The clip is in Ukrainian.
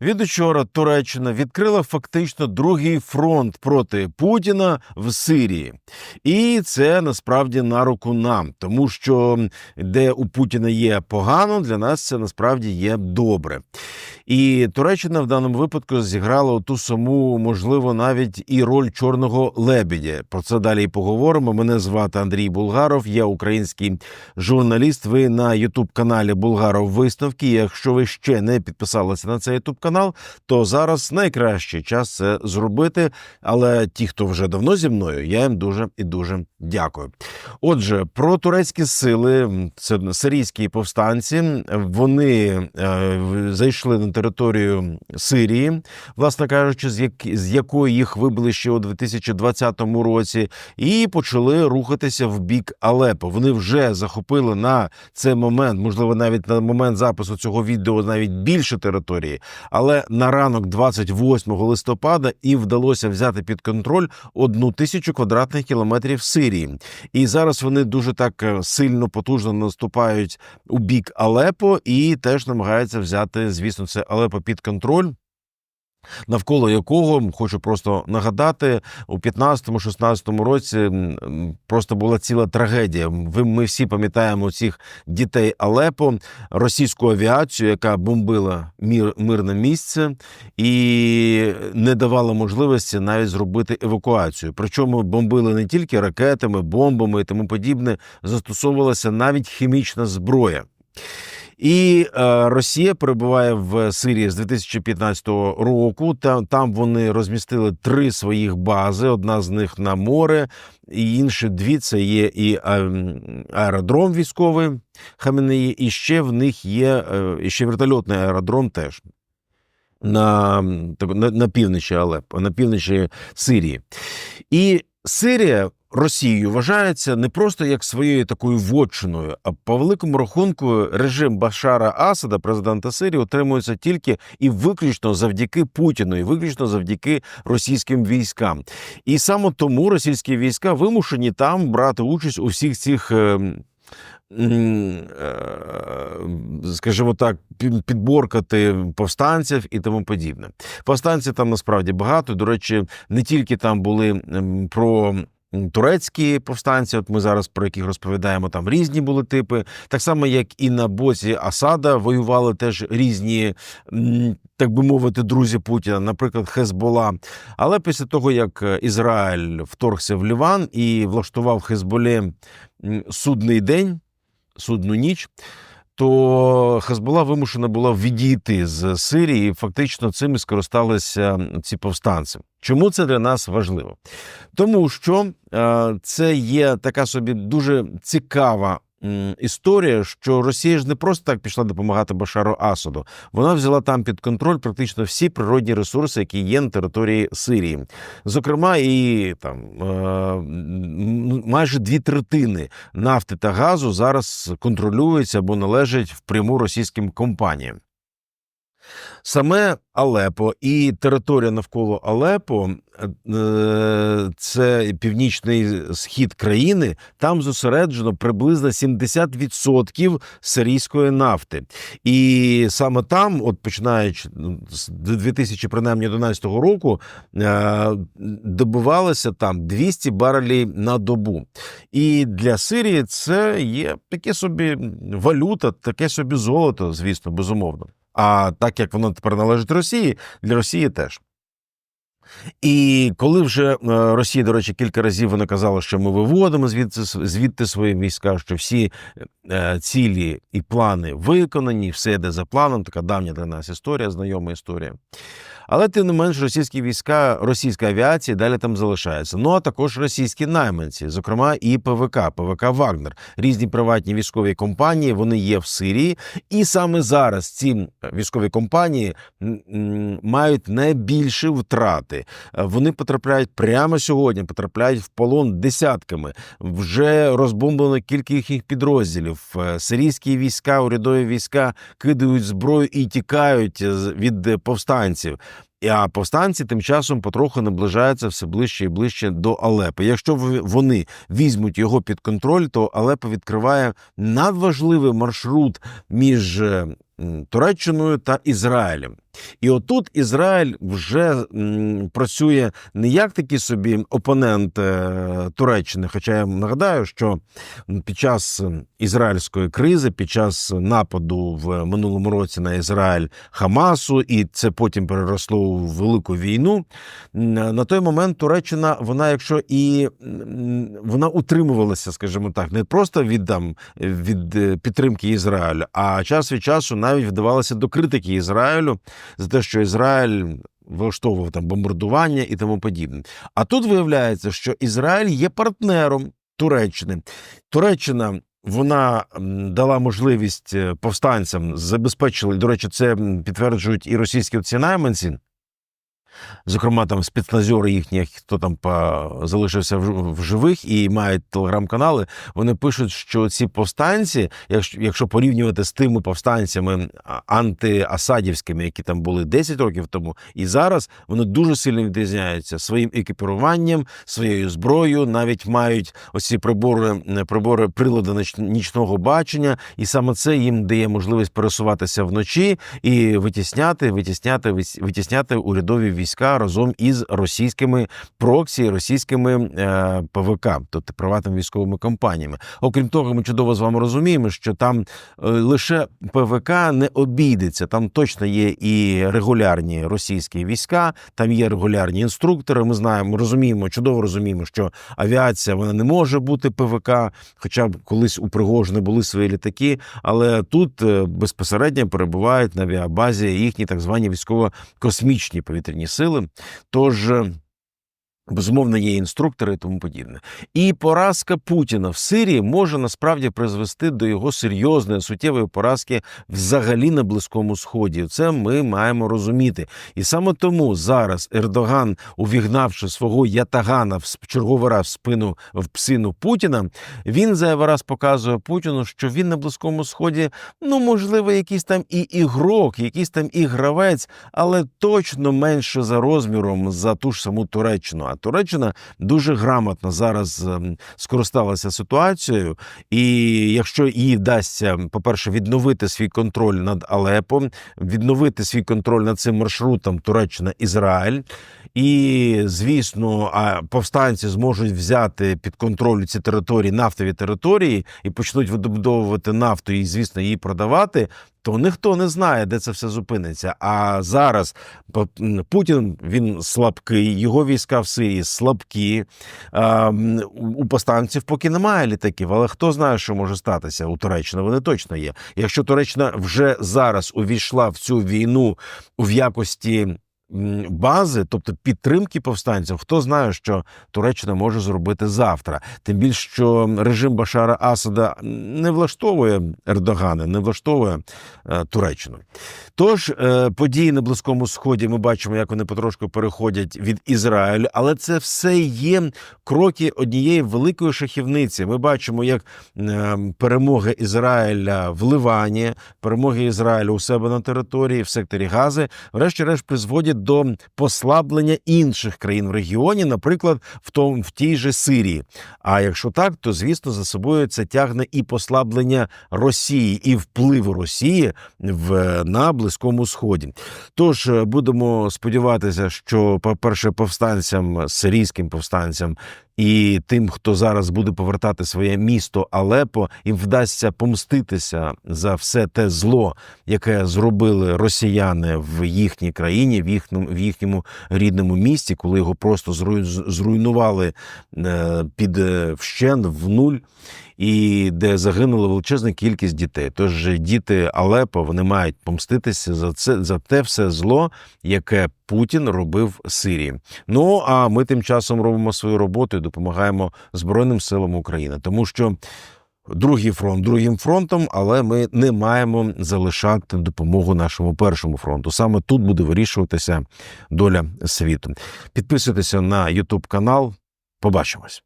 Від учора Туреччина відкрила фактично другий фронт проти Путіна в Сирії, і це насправді на руку нам, тому що де у Путіна є погано, для нас це насправді є добре. І Туреччина в даному випадку зіграла ту саму, можливо, навіть і роль чорного лебедя. Про це далі і поговоримо. Мене звати Андрій Булгаров, я український журналіст. Ви на Ютуб каналі Булгаров Висновки. Якщо ви ще не підписалися на цей Ютуб канал, то зараз найкращий час це зробити. Але ті, хто вже давно зі мною, я їм дуже і дуже дякую. Отже, про турецькі сили, це сирійські повстанці, вони е, зайшли на територію Сирії, власне кажучи, з, як, з якої їх вибили ще у 2020 році, і почали рухатися в бік Алепо. Вони вже захопили на цей момент, можливо, навіть на момент запису цього відео навіть більше території. Але на ранок 28 листопада і вдалося взяти під контроль одну тисячу квадратних кілометрів Сирії. І зараз вони дуже так е, сильно потужно наступають у бік Алепо і теж намагаються взяти, звісно, це Алепо під контроль. Навколо якого хочу просто нагадати, у 15-16 році просто була ціла трагедія. Ви ми всі пам'ятаємо цих дітей Алепо, російську авіацію, яка бомбила мір мирне місце і не давала можливості навіть зробити евакуацію. Причому бомбили не тільки ракетами, бомбами і тому подібне, застосовувалася навіть хімічна зброя. І е, Росія перебуває в Сирії з 2015 року. Там, там вони розмістили три своїх бази: одна з них на море, і інші дві це є і е, аеродром військовий Хаменеї, і ще в них є е, і ще вертольотний аеродром теж. На, на, на півночі Алеппо, на півночі Сирії. І Сирія Росією вважається не просто як своєю такою вотчиною, а по великому рахунку режим Башара Асада, президента Сирії, утримується тільки і виключно завдяки Путіну, і виключно завдяки російським військам. І саме тому російські війська вимушені там брати участь у всіх цих. е, е, Скажімо так, підборкати повстанців і тому подібне. Повстанців там насправді багато. До речі, не тільки там були про турецькі повстанці, от ми зараз про яких розповідаємо, там різні були типи. Так само, як і на боці Асада воювали теж різні, так би мовити, друзі Путіна, наприклад, Хезбола. Але після того, як е, Ізраїль вторгся в Ліван і влаштував Хезболі судний день, судну ніч. То Хазбула вимушена була відійти з Сирії. і Фактично цим і скористалися ці повстанці. Чому це для нас важливо? Тому що е, це є така собі дуже цікава історія, що Росія ж не просто так пішла допомагати Башару Асаду. Вона взяла там під контроль практично всі природні ресурси, які є на території Сирії. Зокрема, і там е, майже дві третини нафти та газу зараз контролюються або належать впряму російським компаніям. Саме Алепо і територія навколо Алепо, е, це північний схід країни. Там зосереджено приблизно 70% сирійської нафти. І саме там, от починаючи ну, з 2011 року, е, добувалося там 200 барелів на добу. І для Сирії це є таке собі валюта, таке собі золото, звісно, безумовно. А так як воно тепер належить Росії, для Росії теж. І коли вже е, Росія, до речі, кілька разів вона казала, що ми виводимо звідти, звідти свої війська, що всі е, цілі і плани виконані, все йде за планом, така давня для нас історія, знайома історія. Але тим не менш, російські війська, російська авіація далі там залишається. Ну а також російські найманці, зокрема і ПВК, ПВК Вагнер, різні приватні військові компанії. Вони є в Сирії, і саме зараз ці військові компанії мають найбільші втрати. Е, Вони потрапляють прямо сьогодні, потрапляють в полон десятками. Вже розбомблено кілька їхніх підрозділів. Е, Сирійські війська, урядові війська кидають зброю і тікають з- від е, повстанців. А повстанці тим часом потроху наближаються все ближче і ближче до Алепо. Якщо вони візьмуть його під контроль, то Алепо відкриває надважливий маршрут між е, Туреччиною та Ізраїлем. І отут Ізраїль вже працює не як такий собі опонент е, Туреччини. Хоча я нагадаю, що під час ізраїльської кризи, під час нападу в минулому році на Ізраїль Хамасу, і це потім переросло у велику війну. На той момент Туреччина, вона, якщо і вона утримувалася, скажімо так, не просто від там від е, підтримки Ізраїлю, а час від часу навіть вдавалося до критики Ізраїлю за те, що Ізраїль. Влаштовував там бомбардування і тому подібне. А тут виявляється, що Ізраїль є партнером Туреччини. Туреччина вона дала можливість е, повстанцям забезпечили. До речі, це підтверджують і російські найманці. Зокрема, там спецназьори їхні, хто там залишився в, живих і мають телеграм-канали. Вони пишуть, що ці повстанці, якщо, якщо порівнювати з тими повстанцями антиасадівськими, які там були 10 років тому, і зараз вони дуже сильно відрізняються своїм екіпіруванням, своєю зброєю, навіть мають оці прибори, прибори прилади ніч- нічного бачення, і саме це їм дає можливість пересуватися вночі і витісняти, витісняти, витісняти урядові війська разом із російськими проксі, російськими е, ПВК, тобто приватними військовими компаніями. Окрім того, ми чудово з вами розуміємо, що там е, лише ПВК не обійдеться. Там точно є і регулярні російські війська, там є регулярні інструктори. Ми знаємо, розуміємо, чудово розуміємо, що авіація вона не може бути ПВК, хоча б колись у Пригожина були свої літаки, але тут е, безпосередньо перебувають на авіабазі їхні так звані військово-космічні повітряні. Тож. Безумовно, є інструктори і тому подібне. І поразка Путіна в Сирії може насправді призвести до його серйозної суттєвої поразки взагалі на Близькому Сході. Це ми маємо розуміти. І саме тому зараз Ердоган, увігнавши свого ятагана в черговий раз в спину в псину Путіна, він зайвий раз показує Путіну, що він на Близькому Сході, ну можливо, якийсь там і ігрок, якийсь там і гравець, але точно менше за розміром за ту ж саму Туреччину. Туреччина дуже грамотно зараз ем, скористалася ситуацією, і якщо їй вдасться, по-перше, відновити свій контроль над Алепом, відновити свій контроль над цим маршрутом Туреччина-Ізраїль. І звісно, повстанці зможуть взяти під контроль ці території, нафтові території, і почнуть видобудовувати нафту і, звісно, її продавати. То ніхто не знає, де це все зупиниться. А зараз Путін він слабкий, його війська в Сирії слабкі. У- повстанців поки немає літаків, але хто знає, що може статися у Туреччини? Вони точно є. Якщо Туреччина вже зараз увійшла в цю війну в якості бази, тобто підтримки повстанців, хто знає, що Туреччина може зробити завтра. Тим більше, що режим Башара Асада не влаштовує Ердогана, не влаштовує е, Туреччину. Тож е, події на Близькому Сході ми бачимо, як вони потрошку переходять від Ізраїлю, але це все є кроки однієї великої шахівниці. Ми бачимо, як е, перемоги Ізраїля в Ливані, перемоги Ізраїля у себе на території в секторі Гази, врешті-решт призводять до послаблення інших країн в регіоні, наприклад, в том в тій же Сирії. А якщо так, то звісно за собою це тягне і послаблення Росії, і впливу Росії в на близькому сході. Тож е, будемо сподіватися, що, по-перше, повстанцям, сирійським повстанцям і тим, хто зараз буде повертати своє місто Алепо, їм вдасться помститися за все те зло, яке зробили росіяни в їхній країні, в їхньому в їхньому рідному місті, коли його просто зруй- зруйнували е, під вщен в нуль. І де загинула величезна кількість дітей. Тож діти Алепо вони мають помститися за це за те все зло, яке Путін робив Сирії. Ну а ми тим часом робимо свою роботу і допомагаємо Збройним силам України, тому що. Другий фронт другим фронтом, але ми не маємо залишати допомогу нашому першому фронту. Саме тут буде вирішуватися доля світу. Підписуйтеся на YouTube канал. Побачимось.